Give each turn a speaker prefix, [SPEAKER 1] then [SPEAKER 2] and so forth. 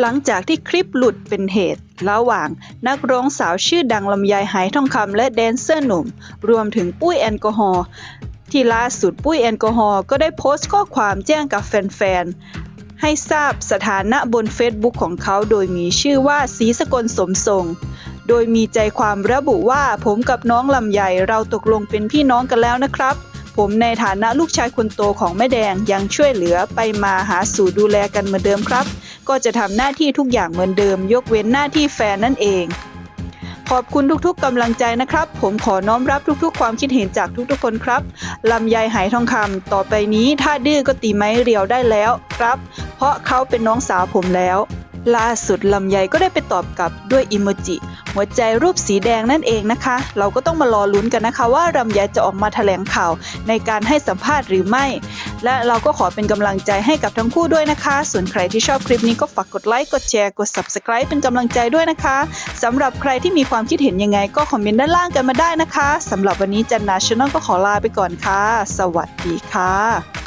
[SPEAKER 1] หลังจากที่คลิปหลุดเป็นเหตุ ระหว่างนักร้องสาวชื่อดังลำไยไหทองคำและแดนเซอร์หนุ่ม รวมถึงปุ้ยแอลกอฮอล์ที่ล่าสุดปุ้ยแอลกอฮอล์ก็ได้โพสต์ข้อความแจ้งกับแฟนๆ ให้ทราบสถานะบนเฟซบุ๊กของเขาโดยมีชื่อว่าศรีสกลสมทรง โดยมีใจความระบุว่าผมกับน้องลำไยเราตกลงเป็นพี่น้องกันแล้วนะครับผมในฐานะลูกชายคนโตของแม่แดงยังช่วยเหลือไปมาหาสู่ดูแลกันเหมือนเดิมครับ ก็จะทำหน้าที่ทุกอย่างเหมือนเดิม ยกเว้นหน้าที่แฟนนั่นเอง ขอบคุณทุกๆกำลังใจนะครับ ผมขอน้อมรับทุกๆ ความคิดเห็นจากทุกๆคนครับลำไยหายทองคำต่อไปนี้ถ้าดื้อก็ตีไม้เรียวได้แล้วครับ เพราะเขาเป็นน้องสาวผมแล้ว ล่าสุดลำไยก็ได้ไปตอบกลับด้วยอิโมจิหัวใจรูปสีแดงนั่นเองนะคะ เราก็ต้องมารอลุ้นกันนะคะ ว่าลำไยจะออกมาแถลงข่าวในการให้สัมภาษณ์หรือไม่ และเราก็ขอเป็นกำลังใจให้กับทั้งคู่ด้วยนะคะ ส่วนใครที่ชอบคลิปนี้ก็ฝากกดไลค์กดแชร์กด Subscribe เป็นกำลังใจด้วยนะคะสำหรับใครที่มีความคิดเห็นยังไงก็คอมเมนต์ด้านล่างกันมาได้นะคะสำหรับวันนี้จันนาชนลก็ขอลาไปก่อนค่ะ สวัสดีค่ะ